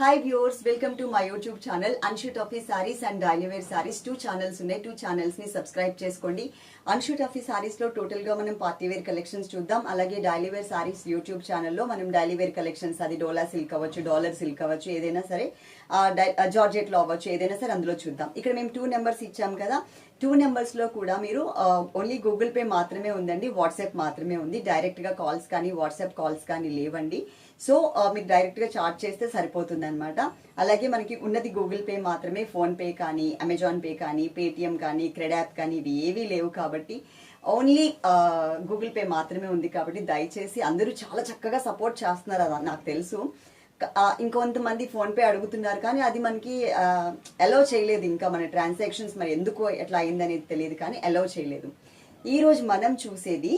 Hi viewers welcome to my YouTube channel అన్షూట్ office sarees and daily wear sarees two channels ఉన్నాయి two ఛానల్స్ని subscribe చేసుకోండి అన్షూట్ office సారీస్లో టోటల్గా మనం పార్టీవేర్ కలెక్షన్స్ చూద్దాం అలాగే డైలీవేర్ సారీస్ యూట్యూబ్ ఛానల్లో మనం డైలీవేర్ కలెక్షన్స్ అది డోలా సిల్క్ అవ్వచ్చు డాలర్ సిల్క్ అవ్వచ్చు ఏదైనా సరే జార్జెట్లో అవ్వచ్చు ఏదైనా సరే అందులో చూద్దాం ఇక్కడ మేము టూ నెంబర్స్ ఇచ్చాం కదా టూ నెంబర్స్లో కూడా మీరు ఓన్లీ గూగుల్ పే మాత్రమే ఉందండి వాట్సాప్ మాత్రమే ఉంది. డైరెక్ట్గా కాల్స్ కానీ వాట్సాప్ కాల్స్ కానీ లేవండి. సో మీరు డైరెక్ట్గా చార్జ్ చేస్తే సరిపోతుంది అనమాట అలాగే మనకి ఉన్నది గూగుల్ పే మాత్రమే ఫోన్ పే కానీ అమెజాన్ పే కానీ పేటిఎం కానీ క్రెడాప్ కానీ ఇవి ఏవీ లేవు కాబట్టి ఓన్లీ గూగుల్ పే మాత్రమే ఉంది కాబట్టి దయచేసి అందరూ చాలా చక్కగా సపోర్ట్ చేస్తున్నారు అది నాకు తెలుసు. ఇంకొంతమంది ఫోన్ పే అడుగుతున్నారు కానీ అది మనకి అలౌ చేయలేదు ఇంకా మన ట్రాన్సాక్షన్స్ మరి ఎందుకు ఎట్లా అయిందనేది తెలియదు కానీ అలౌ చేయలేదు. ఈరోజు మనం చూసేది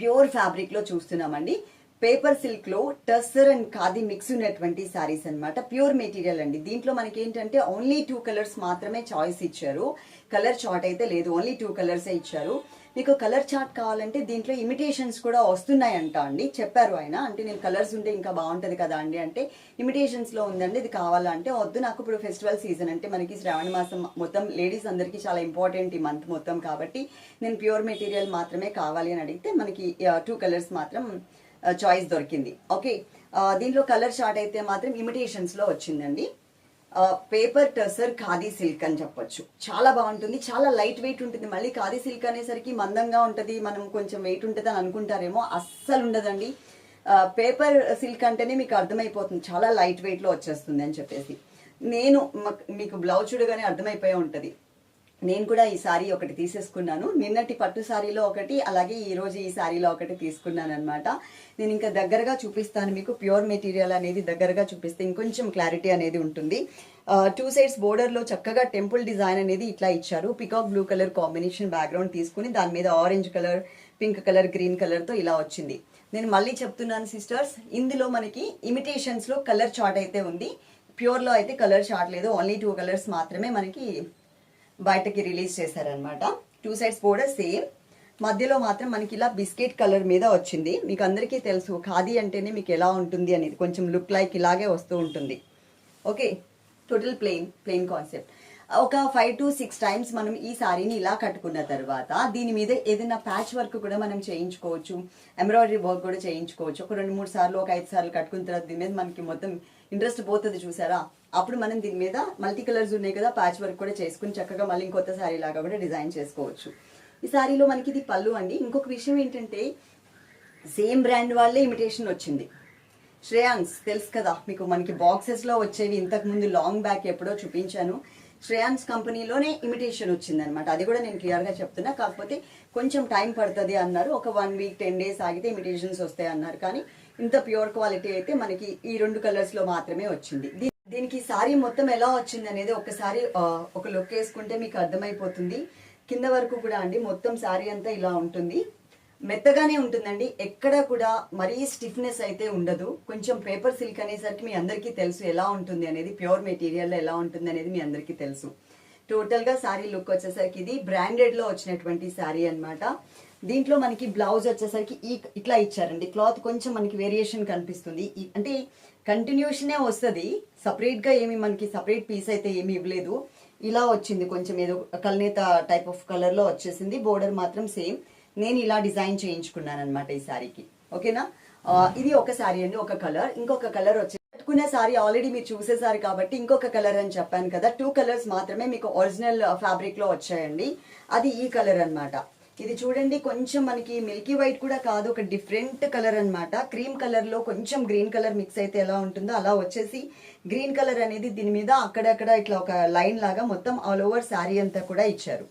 ప్యూర్ ఫ్యాబ్రిక్లో చూస్తున్నామండి. పేపర్ సిల్క్లో టస్సర్ అండ్ ఖాదీ మిక్స్ ఉన్నటువంటి సారీస్ అనమాట ప్యూర్ మెటీరియల్ అండి. దీంట్లో మనకి ఏంటంటే ఓన్లీ టూ కలర్స్ మాత్రమే చాయిస్ ఇచ్చారు. కలర్ చార్ట్ అయితే లేదు. ఓన్లీ టూ కలర్స్ ఇచ్చారు. మీకు కలర్ చార్ట్ కావాలంటే దీంట్లో ఇమిటేషన్స్ కూడా వస్తున్నాయంట అండి. చెప్పారు ఆయన. అంటే నేను కలర్స్ ఉంటే ఇంకా బాగుంటుంది కదా అండి అంటే ఇమిటేషన్స్లో ఉందండి. ఇది కావాలంటే వద్దు. నాకు ఇప్పుడు ఫెస్టివల్ సీజన్ అంటే మనకి శ్రావణ మాసం మొత్తం లేడీస్ అందరికీ చాలా ఇంపార్టెంట్ ఈ మంత్ మొత్తం కాబట్టి నేను ప్యూర్ మెటీరియల్ మాత్రమే కావాలి అని అడిగితే మనకి టూ కలర్స్ మాత్రం చాయిస్ దొరికింది. ఓకే దీంట్లో కలర్ షార్ట్ అయితే మాత్రం ఇమిటేషన్స్లో వచ్చిందండి. పేపర్ టసర్ ఖాదీ సిల్క్ అని చెప్పొచ్చు. చాలా బాగుంటుంది. చాలా లైట్ వెయిట్ ఉంటుంది. మళ్ళీ ఖాదీ సిల్క్ అనేసరికి మందంగా ఉంటుంది. మనం కొంచెం వెయిట్ ఉంటుంది అని అనుకుంటారేమో. అస్సలు ఉండదండి. పేపర్ సిల్క్ అంటేనే మీకు అర్థమైపోతుంది. చాలా లైట్ వెయిట్లో వచ్చేస్తుంది అని చెప్పేసి. నేను మీకు బ్లౌజ్ చూడగానే అర్థమైపోయి ఉంటుంది. నేను కూడా ఈ సారీ ఒకటి తీసేసుకున్నాను. నిన్నటి పట్టు సారీలో ఒకటి అలాగే ఈ రోజు ఈ సారీలో ఒకటి తీసుకున్నాను అనమాట నేను ఇంకా దగ్గరగా చూపిస్తాను మీకు. ప్యూర్ మెటీరియల్ అనేది దగ్గరగా చూపిస్తే ఇంకొంచెం క్లారిటీ అనేది ఉంటుంది. టూ సైడ్స్ బోర్డర్లో చక్కగా టెంపుల్ డిజైన్ అనేది ఇట్లా ఇచ్చారు. Peacock blue colour combination background తీసుకుని దాని మీద orange colour pink colour green కలర్తో ఇలా వచ్చింది. నేను మళ్ళీ చెప్తున్నాను సిస్టర్స్ ఇందులో మనకి ఇమిటేషన్స్లో కలర్ చార్ట్ అయితే ఉంది. ప్యూర్లో అయితే కలర్ చార్ట్ లేదు. ఓన్లీ టూ కలర్స్ మాత్రమే మనకి బయటకి రిలీజ్ చేశారనమాట టూ సైడ్స్ బోర్డర్ సేమ్ మధ్యలో మాత్రం మనకి ఇలా బిస్కెట్ కలర్ మీద వచ్చింది. మీకు అందరికీ తెలుసు ఖాదీ అంటేనే మీకు ఎలా ఉంటుంది అనేది. కొంచెం లుక్ లైక్ ఇలాగే వస్తూ ఉంటుంది. Okay total plain plain concept ఒక ఫైవ్ టు సిక్స్ టైమ్స్ మనం ఈ సారీని ఇలా కట్టుకున్న తర్వాత దీని మీద ఏదైనా ప్యాచ్ వర్క్ కూడా మనం చేయించుకోవచ్చు. ఎంబ్రాయిడరీ వర్క్ కూడా చేయించుకోవచ్చు. ఒక రెండు మూడు సార్లు ఒక ఐదు సార్లు కట్టుకున్న తర్వాత దీని మీద మనకి మొత్తం ఇంట్రెస్ట్ పోతుంది చూసారా? అప్పుడు మనం దీని మీద మల్టీ కలర్స్ ఉన్నాయి కదా ప్యాచ్ వర్క్ కూడా చేసుకుని చక్కగా మళ్ళీ ఇంకొత్త శారీ లాగా కూడా డిజైన్ చేసుకోవచ్చు. ఈ శారీలో మనకి ఇది పళ్ళు అండి. ఇంకొక విషయం ఏంటంటే సేమ్ బ్రాండ్ వాళ్ళే ఇమిటేషన్ వచ్చింది. శ్రేయాన్స్ తెలుసు కదా మీకు మనకి బాక్సెస్లో వచ్చేవి ఇంతకు ముందు లాంగ్ బ్యాక్ ఎప్పుడో చూపించాను. శ్రేయాన్స్ కంపెనీలోనే ఇమిటేషన్ వచ్చిందనమాట. అది కూడా నేను క్లియర్గా చెప్తున్నా. కాకపోతే కొంచెం టైం పడుతుంది అన్నారు. ఒక వన్ వీక్ టెన్ డేస్ ఆగితే ఇమిటేషన్స్ వస్తాయి అన్నారు. కానీ ఇంత ప్యూర్ క్వాలిటీ అయితే మనకి ఈ రెండు కలర్స్లో మాత్రమే వచ్చింది. దీనికి సారీ మొత్తం ఎలా వచ్చింది అనేది ఒకసారి ఒక లుక్ వేసుకుంటే మీకు అర్థమైపోతుంది. కింద వరకు కూడా అండి మొత్తం సారీ అంతా ఇలా ఉంటుంది. మెత్తగానే ఉంటుందండి. ఎక్కడ కూడా మరీ స్టిఫ్నెస్ అయితే ఉండదు. కొంచెం పేపర్ సిల్క్ అనేసరికి మీ అందరికీ తెలుసు ఎలా ఉంటుంది అనేది ప్యూర్ మెటీరియల్లో ఎలా ఉంటుంది అనేది మీ అందరికీ తెలుసు. టోటల్గా సారీ శారీ లుక్ వచ్చేసరికి ఇది బ్రాండెడ్లో వచ్చినటువంటి శారీ అన్నమాట. దీంట్లో మనకి బ్లౌజ్ వచ్చేసరికి ఈ ఇట్లా ఇచ్చారండి. క్లాత్ కొంచెం మనకి వేరియేషన్ కనిపిస్తుంది. అంటే కంటిన్యూషనే వస్తుంది. సపరేట్గా ఏమి మనకి సపరేట్ పీస్ అయితే ఏమి ఇవ్వలేదు. ఇలా వచ్చింది. కొంచెం ఏదో కల్నేత టైప్ ఆఫ్ కలర్లో వచ్చేసింది. బోర్డర్ మాత్రం సేమ్. నేను ఇలా డిజైన్ చేయించుకున్నాను అనమాట ఈ శారీకి ఓకేనా? ఇది ఒక శారీ అండి. ఒక కలర్. ఇంకొక కలర్ వచ్చి కట్టుకునే సారీ ఆల్రెడీ మీరు చూసేసారు కాబట్టి ఇంకొక కలర్ అని చెప్పాను కదా. టూ కలర్స్ మాత్రమే మీకు ఒరిజినల్ ఫ్యాబ్రిక్లో వచ్చాయండి. అది ఈ కలర్ అన్నమాట. ఇది చూడండి కొంచెం మనకి మిల్కీ వైట్ కూడా కాదు ఒక డిఫరెంట్ కలర్ అన్నమాట. క్రీమ్ కలర్లో కొంచెం గ్రీన్ కలర్ మిక్స్ అయితే ఎలా ఉంటుందో అలా వచ్చేసి గ్రీన్ కలర్ అనేది దీని మీద అక్కడక్కడ ఇట్లా ఒక లైన్ లాగా మొత్తం ఆల్ ఓవర్ శారీ అంతా కూడా ఇచ్చారు.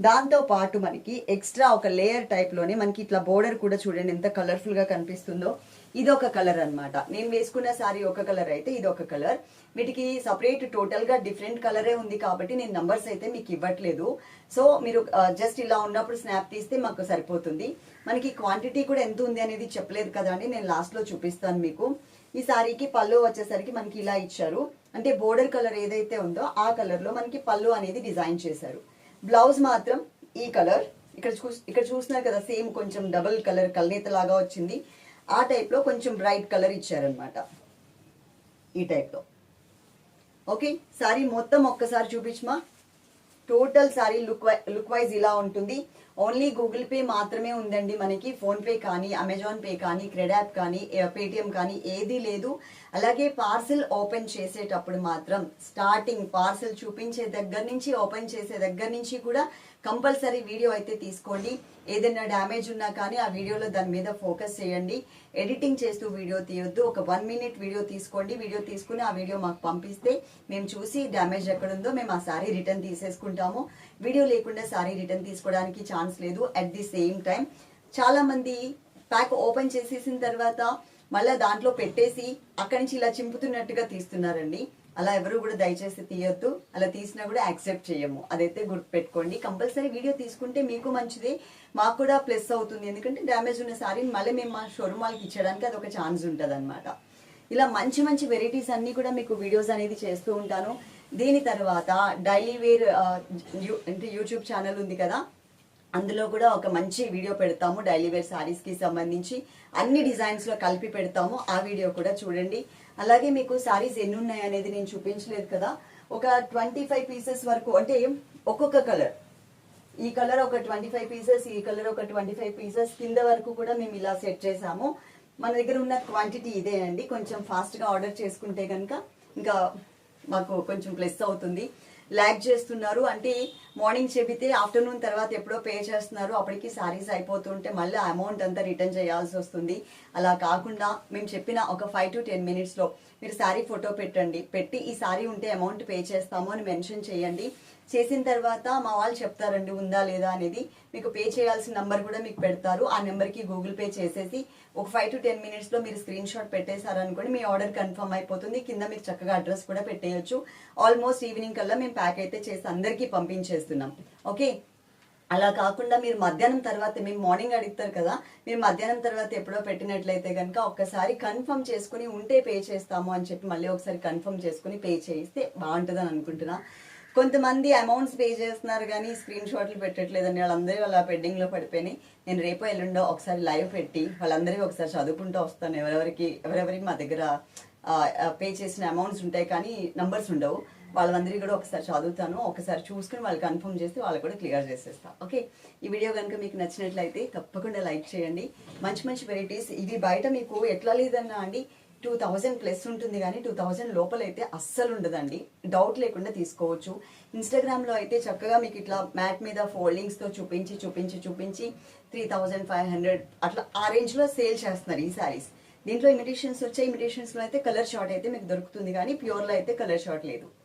దాంతో పాటు మనకి ఎక్స్ట్రా ఒక లేయర్ టైప్లోనే మనకి ఇట్లా బోర్డర్ కూడా చూడండి ఎంత కలర్ఫుల్గా కనిపిస్తుందో. ఇది ఒక కలర్ అన్నమాట. నేను వేసుకున్న శారీ ఒక కలర్ అయితే ఇది ఒక కలర్. వీటికి సపరేట్ టోటల్గా డిఫరెంట్ కలరే ఉంది కాబట్టి నేను నంబర్స్ అయితే మీకు ఇవ్వట్లేదు. సో మీరు జస్ట్ ఇలా ఉన్నప్పుడు స్నాప్ తీస్తే మాకు సరిపోతుంది. మనకి క్వాంటిటీ కూడా ఎంత ఉంది అనేది చెప్పలేదు కదా అండి. నేను లాస్ట్లో చూపిస్తాను మీకు. ఈ శారీకి పళ్ళు వచ్చేసరికి మనకి ఇలా ఇచ్చారు. అంటే బోర్డర్ కలర్ ఏదైతే ఉందో ఆ కలర్లో మనకి పళ్ళు అనేది డిజైన్ చేశారు. బ్లౌజ్ మాత్రం ఈ కలర్ ఇక్కడ చూ ఇక్కడ చూస్తున్నారు కదా సేమ్ కొంచెం డబుల్ కలర్ కల్నేత లాగా వచ్చింది. ఆ టైప్లో కొంచెం బ్రైట్ కలర్ ఇచ్చారనమాట ఈ టైప్లో. ఓకే సారీ మొత్తం ఒక్కసారి చూపించమా? టోటల్ సారీ లుక్ వై లుక్ వైజ్ ఇలా ఉంటుంది. ఓన్లీ గూగుల్ పే మాత్రమే ఉందండి మనకి. ఫోన్ పే కానీ అమెజాన్ పే కానీ క్రెడాప్ కానీ పేటిఎం కానీ ఏదీ లేదు. అలాగే పార్సిల్ ఓపెన్ చేసేటప్పుడు మాత్రం స్టార్టింగ్ పార్సిల్ చూపించే దగ్గర నుంచి ఓపెన్ చేసే దగ్గర నుంచి కూడా కంపల్సరీ వీడియో అయితే తీసుకోండి. ఏదైనా డ్యామేజ్ ఉన్నా కానీ ఆ వీడియోలో దాని మీద ఫోకస్ చేయండి. ఎడిటింగ్ చేస్తూ వీడియో తీయొద్దు. ఒక వన్ మినిట్ వీడియో తీసుకోండి. వీడియో తీసుకుని ఆ వీడియో మాకు పంపిస్తే మేము చూసి డ్యామేజ్ ఎక్కడుందో మేము ఆ సారీ రిటర్న్ తీసేసుకుంటాము. వీడియో లేకుండా సారీ రిటర్న్ తీసుకోవడానికి ఛాన్స్ లేదు అట్ ది సేమ్ టైం చాలా మంది ప్యాక్ ఓపెన్ చేసేసిన తర్వాత మళ్ళీ దాంట్లో పెట్టేసి అక్కడి నుంచి ఇలా చింపుతున్నట్టుగా తీస్తున్నారండి. అలా ఎవరు కూడా దయచేసి తీయొద్దు. అలా తీసినా కూడా యాక్సెప్ట్ చేయము. అదైతే గుర్తుపెట్టుకోండి. కంపల్సరీ వీడియో తీసుకుంటే మీకు మంచిది. మాకు కూడా ప్లస్ అవుతుంది. ఎందుకంటే డ్యామేజ్ ఉన్న శారీని మళ్ళీ మేము మా షోరూమ్ వాళ్ళకి ఇచ్చడానికి అది ఒక ఛాన్స్ ఉంటుంది అనమాట ఇలా మంచి మంచి వెరైటీస్ అన్నీ కూడా మీకు వీడియోస్ అనేది చేస్తూ ఉంటాను. దీని తర్వాత డైలీ వేర్ యూ- అంటే యూట్యూబ్ ఛానల్ ఉంది కదా. అందులో కూడా ఒక మంచి వీడియో పెడతాము. డైలీ వేర్ శారీస్కి సంబంధించి అన్ని డిజైన్స్లో కలిపి పెడతాము. ఆ వీడియో కూడా చూడండి. అలాగే మీకు శారీస్ ఎన్ని ఉన్నాయి అనేది నేను చూపించలేదు కదా. ఒక ట్వంటీ ఫైవ్ పీసెస్ వరకు అంటే ఒక్కొక్క కలర్ ఈ కలర్ ఒక ట్వంటీ ఫైవ్ పీసెస్ ఈ కలర్ ఒక ట్వంటీ ఫైవ్ పీసెస్ కింద వరకు కూడా మేము ఇలా సెట్ చేసాము మన దగ్గర ఉన్న క్వాంటిటీ ఇదే అండి. కొంచెం ఫాస్ట్గా ఆర్డర్ చేసుకుంటే కనుక ఇంకా మాకు కొంచెం ప్లస్ అవుతుంది. ల్యాక్ చేస్తున్నారు. అంటే మార్నింగ్ చెబితే ఆఫ్టర్నూన్ తర్వాత ఎప్పుడో పే చేస్తున్నారు. అప్పటికి శారీస్ అయిపోతుంటే మళ్ళీ అమౌంట్ అంతా రిటర్న్ చేయాల్సి వస్తుంది. అలా కాకుండా మేము చెప్పిన ఒక ఫైవ్ టు టెన్ మినిట్స్లో మీరు శారీ ఫోటో పెట్టండి. పెట్టి ఈ శారీ ఉంటే అమౌంట్ పే చేస్తాము అని మెన్షన్ చేయండి. చేసిన తర్వాత మా వాళ్ళు చెప్తారండి ఉందా లేదా అనేది. మీకు పే చేయాల్సిన నంబర్ కూడా మీకు పెడతారు. ఆ నెంబర్కి గూగుల్ పే చేసేసి ఒక ఫైవ్ టు టెన్ మినిట్స్లో మీరు స్క్రీన్ షాట్ పెట్టేశారనుకోండి మీ ఆర్డర్ కన్ఫర్మ్ అయిపోతుంది. కింద మీకు చక్కగా అడ్రస్ కూడా పెట్టేయచ్చు. ఆల్మోస్ట్ ఈవినింగ్ కల్లా మేము ప్యాక్ అయితే చేసి అందరికీ చేస్తున్నాం. ఓకే? అలా కాకుండా మీరు మధ్యాహ్నం తర్వాత మేము మార్నింగ్ అడుగుతారు కదా మీరు మధ్యాహ్నం తర్వాత ఎప్పుడో పెట్టినట్లయితే కనుక ఒక్కసారి కన్ఫర్మ్ చేసుకుని ఉంటే పే చేస్తాము అని చెప్పి మళ్ళీ ఒకసారి కన్ఫర్మ్ చేసుకుని పే చేస్తే బాగుంటుందని అనుకుంటున్నా. కొంతమంది అమౌంట్స్ పే చేస్తున్నారు కానీ స్క్రీన్ షాట్లు పెట్టట్లేదండి. వాళ్ళందరూ వాళ్ళ పెండింగ్లో పడిపోయినాయి. నేను రేపు ఎల్లుండో ఒకసారి లైవ్ పెట్టి వాళ్ళందరికీ ఒకసారి చదువుకుంటూ వస్తాను. ఎవరెవరికి ఎవరెవరికి మా దగ్గర పే చేసిన అమౌంట్స్ ఉంటాయి కానీ నంబర్స్ ఉండవు. వాళ్ళందరికీ కూడా ఒకసారి చదువుతాను ఒకసారి చూసుకుని వాళ్ళు కన్ఫర్మ్ చేస్తే వాళ్ళు కూడా క్లియర్ చేసేస్తాను ఓకే? ఈ వీడియో కనుక మీకు నచ్చినట్లయితే తప్పకుండా లైక్ చేయండి. మంచి మంచి వెరైటీస్. ఇది బయట మీకు ఎట్లా లేదన్నా అండి టూ థౌజండ్ ప్లస్ ఉంటుంది కానీ టూ థౌజండ్ లోపలైతే అస్సలు ఉండదండి. డౌట్ లేకుండా తీసుకోవచ్చు. ఇన్స్టాగ్రామ్లో అయితే చక్కగా మీకు ఇట్లా మ్యాట్ మీద ఫోల్డింగ్స్తో చూపించి చూపించి చూపించి త్రీ థౌజండ్ ఫైవ్ హండ్రెడ్ అట్లా ఆ రేంజ్లో సేల్ చేస్తున్నారు ఈ సారీస్. దీంట్లో ఇమిటేషన్స్ వచ్చే ఇమిటేషన్స్లో అయితే కలర్ షార్ట్ అయితే మీకు దొరుకుతుంది కానీ ప్యూర్లో అయితే కలర్ షార్ట్ లేదు.